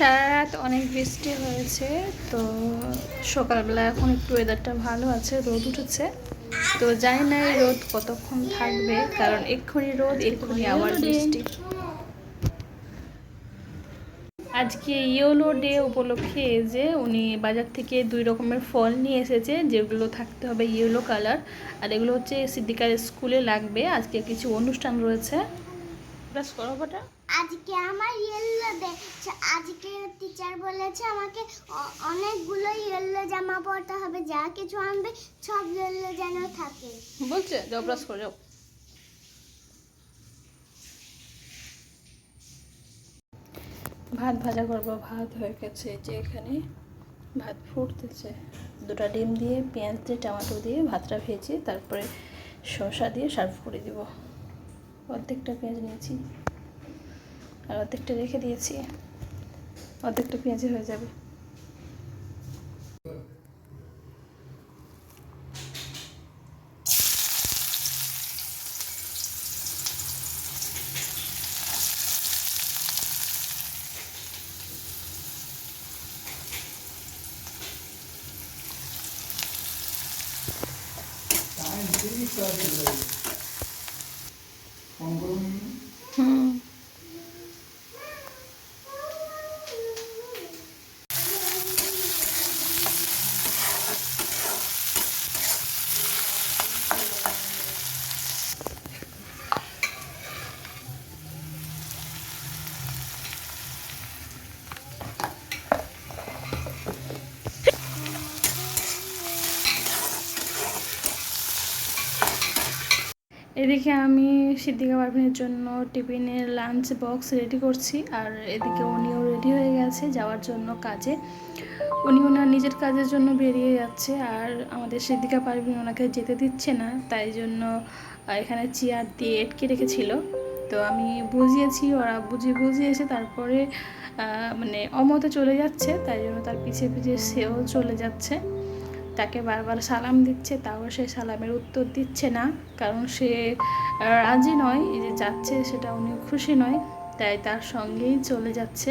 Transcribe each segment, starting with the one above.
সারা রাত অনেক বৃষ্টি হয়েছে তো সকালবেলা এখন একটু ওয়েদারটা ভালো আছে রোদ উঠেছে। তো জানি না এই রোদ কতক্ষণ থাকবে কারণ এক্ষুনি রোদ এক্ষুনি আবার বৃষ্টি। আজকে ইয়োলো ডে উপলক্ষে যে উনি বাজার থেকে দুই রকমের ফল নিয়ে এসেছে যেগুলো থাকতে হবে ইয়েলো কালার আর এগুলো হচ্ছে সিদ্দিকার স্কুলে লাগবে আজকে কিছু অনুষ্ঠান রয়েছে। ব্রাশ করো বাটা আজকে আমার ইয়েলো ডে আজকে টিচার বলেছে আমাকে অনেকগুলো ইয়েলো জামা পরতে হবে, যা কিছু আনবে সব ইয়েলো যেন থাকে। বলছে, যাও ব্রাশ করে, যাও। ভাত ভাজা করব, ভাত হয়ে গেছে যে এখানে। ভাত ফুটতেছে। দুটো ডিম দিয়ে, পেঁয়াজ দিয়ে, টমেটো দিয়ে ভাতটা ভেজে তারপরে শসা দিয়ে সার্ভ করে দিব। অর্ধেকটা পেঁয়াজ নিয়েছি। আর অর্ধেকটা রেখে দিয়েছি। অর্ধেকটা পেঁয়াজে হয়ে যাবে। হুম এদিকে আমি সিদ্দিকা পারভিনের জন্য টিফিনের লাঞ্চ বক্স রেডি করছি, আর এদিকে উনিও রেডি হয়ে গেছে যাওয়ার জন্য কাজে। উনি ওনার নিজের কাজের জন্য বেরিয়ে যাচ্ছে, আর আমাদের সিদ্দিকা পারভিন ওনাকে যেতে দিচ্ছে না, তাই জন্য এখানে চেয়ার দিয়ে এটকে রেখেছিল। তো আমি বুঝিয়েছি, ওরা বুঝিয়ে বুঝিয়েছে তারপরে মানে অমতে চলে যাচ্ছে, তাই জন্য তার পিছিয়ে পিছিয়ে সেও চলে যাচ্ছে। তাকে বারবার সালাম দিচ্ছে, তাও সে সালামের উত্তর দিচ্ছে না। কারণ সে রাজি নয়, এই যে যাচ্ছে সেটা উনি খুশি নয়, তাই তার সঙ্গেই চলে যাচ্ছে।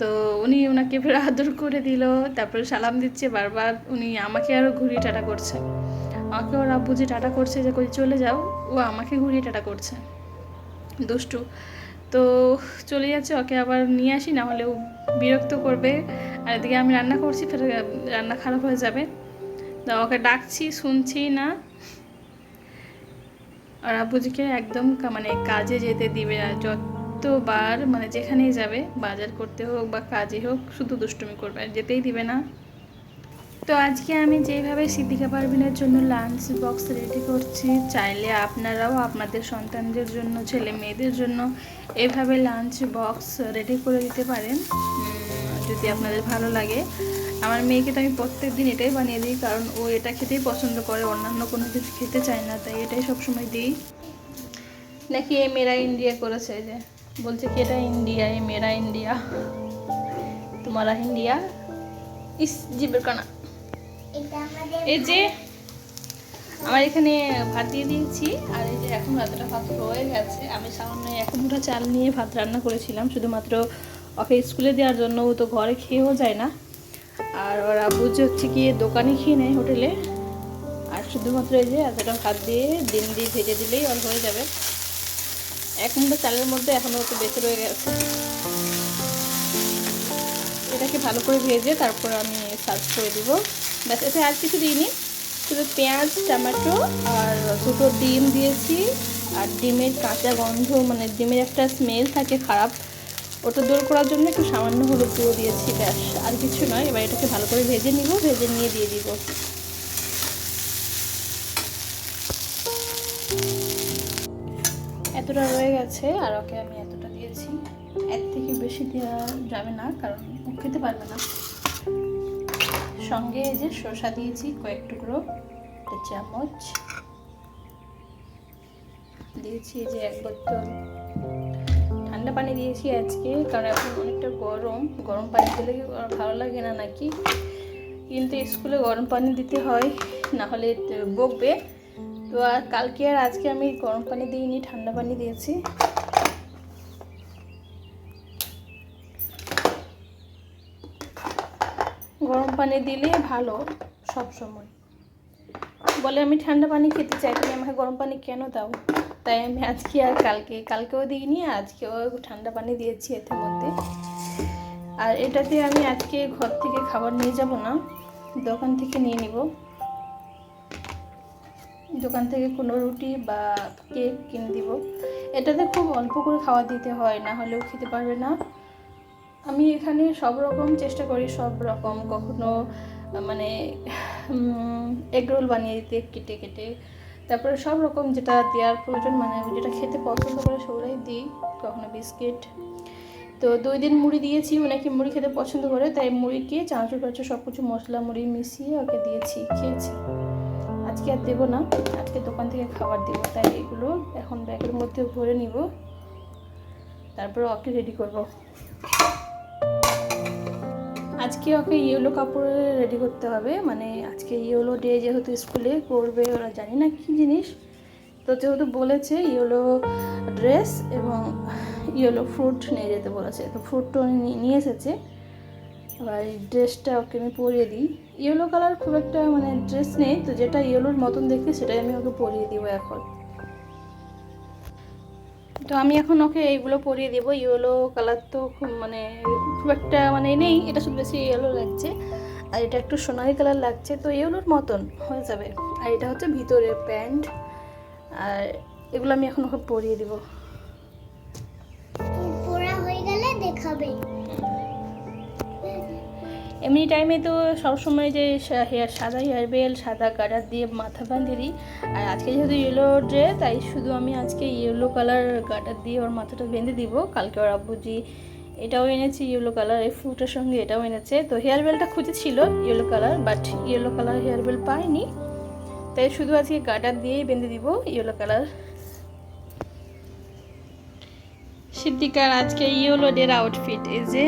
তো উনি ওনাকে ফের আদর করে দিল, তারপরে সালাম দিচ্ছে, বারবার উনি আমাকে আরও ঘুরিয়ে টাটা করছে। আমাকে ওর আব্বু যে টাটা করছে যে কই চলে যাও, ও আমাকে ঘুরিয়ে টাটা করছে। দুষ্টু। তো চলে যাচ্ছে, ওকে আবার নিয়ে আসি না হলে ও বিরক্ত করবে। আর এদিকে আমি রান্না করছি, ফের রান্না খারাপ হয়ে যাবে। তো ওকে ডাকছি শুনছি না। আর আব্বুজিকে একদম মানে কাজে যেতে দিবে না, যতবার মানে যেখানেই যাবে, বাজার করতে হোক বা কাজে হোক, শুধু দুষ্টুমি করবে যেতেই দিবে না। তো আজকে আমি যেভাবে সিদ্দিকা পারভিনের জন্য লাঞ্চ বক্স রেডি করছি, চাইলে আপনারাও আপনাদের সন্তানদের জন্য, ছেলে মেয়েদের জন্য এভাবে লাঞ্চ বক্স রেডি করে দিতে পারেন। যদি আপনাদের ভালো লাগে। আমার মেয়েকে তো আমি প্রত্যেক দিন এটাই বানিয়ে দিই কারণ ও এটা খেতেই পছন্দ করে অন্যান্য কোনো কিছু খেতে চায় না তাই এটাই সবসময় দিই। নাকি এ মেরা ইন্ডিয়া করেছে যে বলছে কি এটা ইন্ডিয়া এ মেরা ইন্ডিয়া তোমারা ইন্ডিয়া? ইস জিবের কানা। এটা এই যে আমার এখানে ভাত দিয়ে দিয়েছি আর এই যে এখন রাতটা ভাত হয়ে গেছে। আমি সামান্য এক মুঠো চাল নিয়ে ভাত রান্না করেছিলাম শুধুমাত্র ওকে স্কুলে দেওয়ার জন্য ও তো ঘরে খেয়েও যায় না। আর ওরা বুঝে হচ্ছে কি দোকানে খেয়ে নেয় হোটেলে। আর শুধুমাত্র এই যে এতটা ভাত দিয়ে ডিম দিয়ে ভেজে দিলেই অল হয়ে যাবে। এক মুঠো চালের মধ্যে এখনও তো বেঁচে রয়ে গেছে। এটাকে ভালো করে ভেজে তারপর আমি সার্ভ করে দিব। ব্যাস, এতে আর কিছু দিইনি। শুধু পেঁয়াজ, টমেটো আর দুটো ডিম দিয়েছি। আর ডিমের কাঁচা গন্ধ মানে ডিমের একটা স্মেল থাকে খারাপ। ওটা দূর করার জন্য একটু সামান্য হলুদ গুঁড়ো দিয়েছি, ব্যাস। আর কিছু নয়, এবার এটাকে ভালো করে ভেজে নিব, ভেজে নিয়ে দিয়ে দিব। এতটা রয়ে গেছে, আর ওকে আমি এতটা দিয়েছি। এক থেকে বেশি দেওয়া যাবে না, কারণ ও খেতে পারবে না। সঙ্গে এই যে শসা দিয়েছি, কয়েক টুকরো চামচ। দিয়েছি যে এক বোতল পানি দিয়েছি আজকে, কারণ এখন অনেকটা গরম। গরম পানি দিলে ভালো লাগে না নাকি? কিন্তু স্কুলে গরম পানি দিতে হয়, না হলে বকবে। তো আর কালকে আর আজকে আমি গরম পানি দিইনি, ঠান্ডা পানি দিয়েছি। গরম পানি দিলে ভালো সব সময় বলে আমি ঠান্ডা পানি খেতে চাই, তুমি আমাকে গরম পানি কেন দাও? তাই আমি আজকে আর কালকে, কালকেও দিইনি, আজকেও ঠান্ডা পানি দিয়েছি এতে মধ্যে। আর এটাতে আমি আজকে ঘর থেকে খাবার নিয়ে যাব না, দোকান থেকে নিয়ে নিব। দোকান থেকে কোনো রুটি বা কেক কিনে দিব। এটাতে খুব অল্প করে খাওয়া দিতে হয়, না হলেও খেতে পারবে না। আমি এখানে সব রকম চেষ্টা করি, সব রকম কখনো মানে এগরোল বানিয়ে দিতে, কেটে কেটে। তারপরে সব রকম যেটা দেওয়ার প্রয়োজন মানে যেটা খেতে পছন্দ করে সেগুলোই দিই, কখনো বিস্কিট। তো দুই দিন মুড়ি দিয়েছি ও নাকি মুড়ি খেতে পছন্দ করে, তাই মুড়িকে চাঁচুর কাছে সব কিছু মশলা, মুড়ি মিশিয়ে ওকে দিয়েছি, খেয়েছি। আজকে আর দেবো না, আজকে দোকান থেকে খাবার দেবো, তাই এগুলো এখন ব্যাগের মধ্যে ভরে নিব, তারপরে ওকে রেডি করব। আজকে ওকে ইয়েলো কাপড়ে রেডি করতে হবে। মানে আজকে ইয়েলো ডে যেহেতু স্কুলে করবে ওরা জানি না কী জিনিস। তো যেহেতু বলেছে ইয়েলো ড্রেস এবং ইয়েলো ফ্রুট নিয়ে যেতে বলেছে। তো ফ্রুটটা নিয়ে এসেছে। এবার এই ড্রেসটা ওকে আমি পরিয়ে দিই। ইয়েলো কালার খুব একটা মানে ড্রেস নেই। তো যেটা ইয়েলোর মতন দেখে সেটাই আমি ওকে পরিয়ে দিব এখন। তো আমি এখন ওকে এইগুলো পরিয়ে দেবো। ইয়েলো কালার তো খুব মানে খুব একটা মানে নেই, এটা শুধু বেশি ইয়েলো লাগছে। আর এটা একটু সোনালি কালার লাগছে, তো ইয়েলোর মতন হয়ে যাবে। আর এটা হচ্ছে ভিতরের প্যান্ট। আর এগুলো আমি এখন ওকে পরিয়ে দেবো। পরা হয়ে গেলে দেখাবে। এমনি টাইমে তো সবসময় যে হেয়ার সাদা হেয়ার বেল সাদা গাডার দিয়ে মাথা বাঁধিয়ে দিই আর আজকে যেহেতু ইয়েলো ড্রে তাই শুধু আমি আজকে ইয়েলো কালার গাডার দিয়ে ওর মাথাটা বেঁধে দিব। কালকে ওর আব্বুজি এটাও এনেছে ইয়েলো কালার এই ফ্রুটের সঙ্গে এটাও এনেছে। তো হেয়ার বেলটা খুঁজেছিল yellow colour but yellow colour hair bell পাইনি। তাই শুধু আজকে গাডার দিয়েই বেঁধে দিব ইয়েলো কালার সিদ্দিকার আজকে ইয়েলো ডের আউটফিট এই যে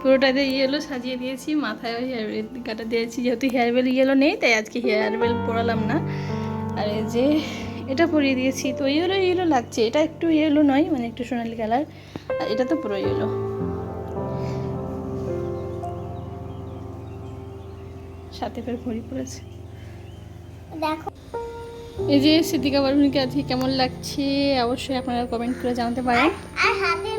পুরোটাতে ইয়েলো সাজিয়ে দিয়েছি মাথায় হেয়ার বেল কাটা দিয়েছি যেহেতু হেয়ার বেল ইয়েলো নেই তাই আজকে হেয়ার বেল পরালাম না। আর এই যে এটা পরিয়ে দিয়েছি তো ইয়েলো ইয়েলো লাগছে। এটা একটু ইয়েলো নয় মানে একটু সোনালি কালার আর এটা তো পুরো ইয়েলো সাথে ফের ভরি পড়েছে। দেখো। এই যে সিদ্দিকা বারুনিকে আজকে কেমন লাগছে অবশ্যই আপনারা কমেন্ট করে জানাতে পারেন। আর হাতে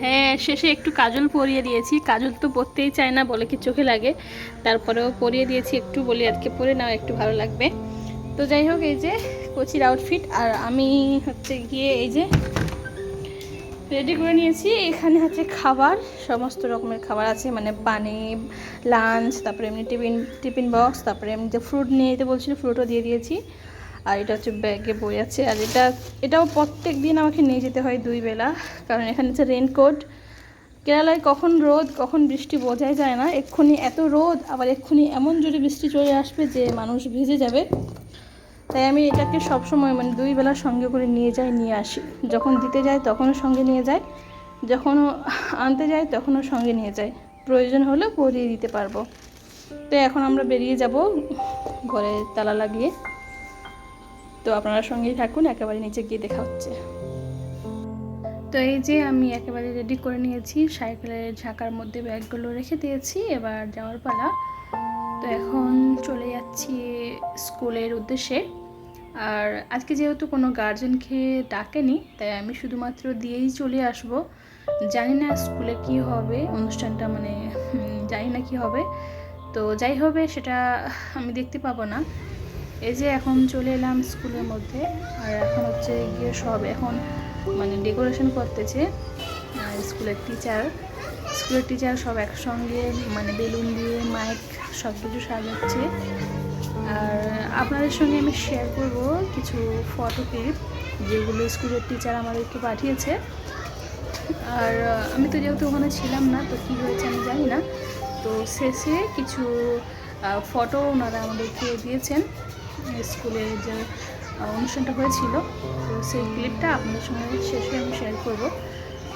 হ্যাঁ শেষে একটু কাজল পরিয়ে দিয়েছি। কাজল তো পরতেই চায় না, বলে কি চোখে লাগে। তারপরেও পরিয়ে দিয়েছি একটু, বলি আজকে পরে নাও, একটু ভালো লাগবে। তো যাই হোক, এই যে কোচির আউটফিট আর আমি হচ্ছে গিয়ে এই যে রেডি করে নিয়েছি। এখানে হচ্ছে খাবার, সমস্ত রকমের খাবার আছে মানে পানি লাঞ্চ তারপরে এমনি টিফিন টিফিন বক্স তারপরে এমনি যে ফ্রুট নিয়ে যেতে বলছিল ফ্রুটও দিয়ে দিয়েছি। আর এটা হচ্ছে ব্যাগে বই আছে। আর এটা, এটাও প্রত্যেক দিন আমাকে নিয়ে যেতে হয় দুই বেলা, কারণ এখানে হচ্ছে রেনকোট কেরালায় কখন রোদ, কখন বৃষ্টি বোঝাই যায় না। এক্ষুনি এত রোদ, আবার এক্ষুনি এমন জোরে বৃষ্টি চলে আসবে যে মানুষ ভিজে যাবে। তাই আমি এটাকে সব সময় মানে দুই বেলা সঙ্গে করে নিয়ে যাই, নিয়ে আসি। যখন দিতে যাই তখনও সঙ্গে নিয়ে যাই, যখনও আনতে যাই তখনও সঙ্গে নিয়ে যাই। প্রয়োজন হলে পরিয়ে দিতে পারব। তো এখন আমরা বেরিয়ে যাব ঘরে তালা লাগিয়ে। তো আপনারা সঙ্গেই থাকুন, একেবারে নিচে গিয়ে দেখা হচ্ছে। তো এই যে আমি একেবারে রেডি করে নিয়েছি, সাইকেলের ঝাঁকার মধ্যে ব্যাগগুলো রেখে দিয়েছি, এবার যাওয়ার পালা। তো এখন চলে যাচ্ছি স্কুলের উদ্দেশ্যে। আর আজকে যেহেতু কোনো গার্জেনকে ডাকেনি, তাই আমি শুধুমাত্র দিয়েই চলে আসব। জানি না স্কুলে কি হবে, অনুষ্ঠানটা মানে জানি না কি হবে। তো যাই হবে, সেটা আমি দেখতে পাবো না। এই যে এখন চলে এলাম স্কুলের মধ্যে, আর এখন হচ্ছে গিয়ে সব এখন মানে ডেকোরেশন করতেছে স্কুলের টিচার স্কুলের টিচার সব একসঙ্গে মানে বেলুন দিয়ে মাইক সব কিছু সাজাচ্ছে। আর আপনাদের সঙ্গে আমি শেয়ার করব কিছু ফটো ক্লিপ যেগুলো স্কুলের টিচার আমাদেরকে পাঠিয়েছে। আর আমি তো যেহেতু ওখানে ছিলাম না, তো কী হয়েছে আমি জানি না। তো শেষে কিছু ফটো ওনারা আমাদেরকে দিয়েছেন। স্কুলে যে অনুষ্ঠানটা হয়েছিল, তো সেই ক্লিপটা আপনাদের সঙ্গে শেষে আমি শেয়ার করব।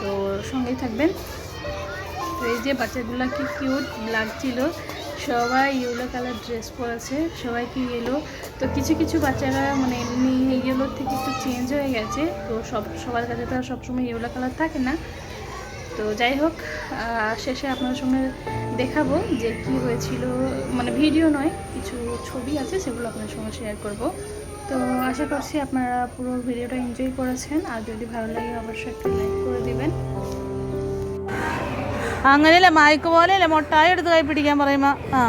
তো সঙ্গেই থাকবেন। তো এই যে বাচ্চাগুলো কি কিউট লাগছিল, সবাই ইয়েলো কালার ড্রেস পরেছে, সবাই কি ইয়েলো তো কিছু কিছু বাচ্চারা মানে এমনি ইয়েলোর থেকে একটু চেঞ্জ হয়ে গেছে, তো সব, সবার কাছে তো আর সবসময় ইয়েলো কালার থাকে না। তো যাই হোক আহ, শেষে আপনাদের সঙ্গে দেখাবো যে কি হয়েছিল মানে ভিডিও নয় কিছু ছবি আছে সেগুলো আপনাদের সঙ্গে শেয়ার করব তো আশা করছি আপনারা পুরো ভিডিওটা এনজয় করেছেন আর যদি ভালো লাগে অবশ্যই একটা লাইক করে দিবেন അങ്ങനെയല്ല മായ്ക്ക് പോലെയല്ല മുട്ടായി എടുത്ത് കൈ പിടിക്കാൻ പറയുമ്പോ ആ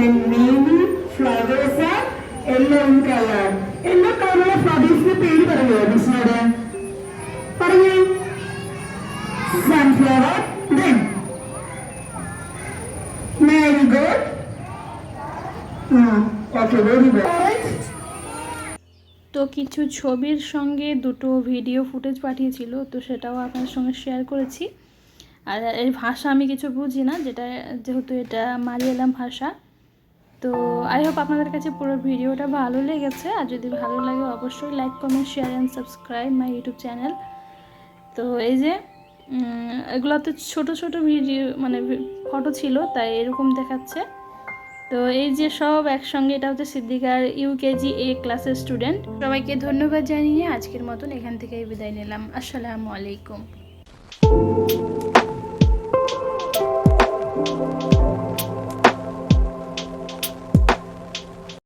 The many flowers are yellow in color. Yellow കളറുള്ള ഫ്ലവേഴ്സിന്റെ പേര് പറയുമോ മിസ്സിനോട് പറയൂ sunflower then marigold okay very good তো কিছু ছবির সঙ্গে দুটো ভিডিও ফুটেজ পাঠিয়েছিল তো সেটাও আপনার সঙ্গে শেয়ার করেছি আর এর ভাষা আমি কিছু বুঝি না যেটা যেহেতু এটা মালিয়ালাম ভাষা তো আই হোপ আপনাদের কাছে পুরো ভিডিওটা ভালো লেগেছে। আর যদি ভালো লাগে, অবশ্যই like comment share and subscribe my YouTube channel তো এই যে এগুলোতে ছোট ছোট ভিডিও মানে ফটো ছিল, তাই এরকম দেখাচ্ছে। তো এই যে সব একসঙ্গে, এটা হচ্ছে সিদ্দিকার ইউকেজি এ ক্লাসের স্টুডেন্ট সবাইকে ধন্যবাদ জানিয়ে আজকের মতন এখান থেকেই বিদায় নিলাম। আসসালামু আলাইকুম।